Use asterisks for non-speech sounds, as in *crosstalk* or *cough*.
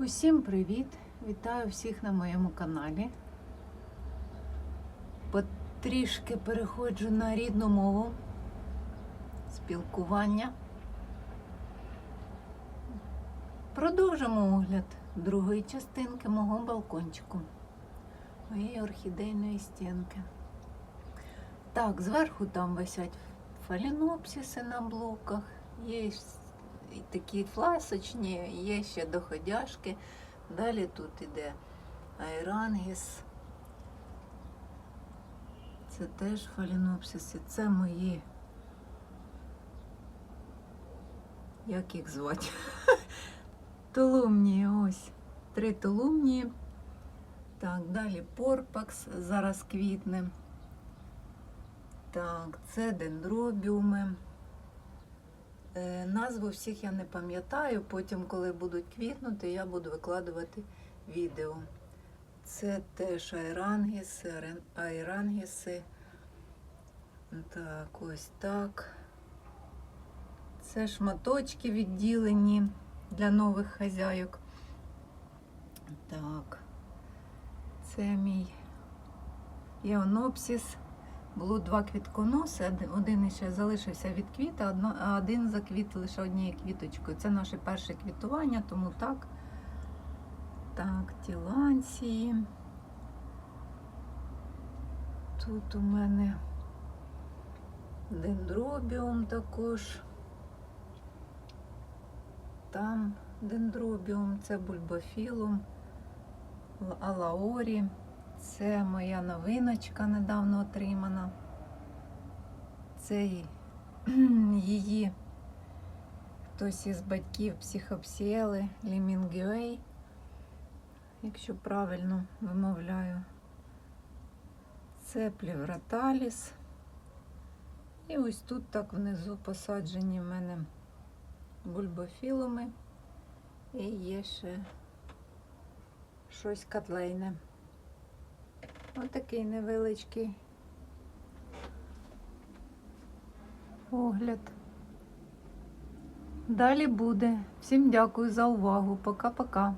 Усім привіт! Вітаю всіх на моєму каналі. Потрішки переходжу на рідну мову спілкування. Продовжимо огляд другої частинки мого балкончику, моєї орхідейної стінки. Так, зверху там висять фалінопсиси на блоках, є і такі фласочні, є ще доходяшки. Далі тут іде айрангіс. Це теж фалінопсиси. Це мої. Як їх звати? *laughs* Толумні, ось. Три толумні. Так, далі порпакс зараз квітне. Так, це дендробіуми. Е, Назву всіх я не пам'ятаю, потім, коли будуть квітнути, я буду викладувати відео. Це теж айрангіси, айрангіси. Так, ось так. Це шматочки відділені для нових хазяйок. Так, це мій Іонопсіс. Було два квітконоси, один- ще залишився від квіта, а один заквіт лише однією квіточкою. Це наше перше квітування, тому так. Так, тіланції. Тут у мене дендробіум також. Там дендробіум, це бульбофілум, алаорі. Це моя новиночка недавно отримана. Це *clears throat* її хтось із батьків психопсіели Лімінгюей, якщо правильно вимовляю. Це плівраталіс. І ось тут так внизу посаджені в мене бульбофілуми. І є ще щось котлейне. Отакий невеличкий огляд. Далі буде. Всім дякую за увагу. Пока-пока.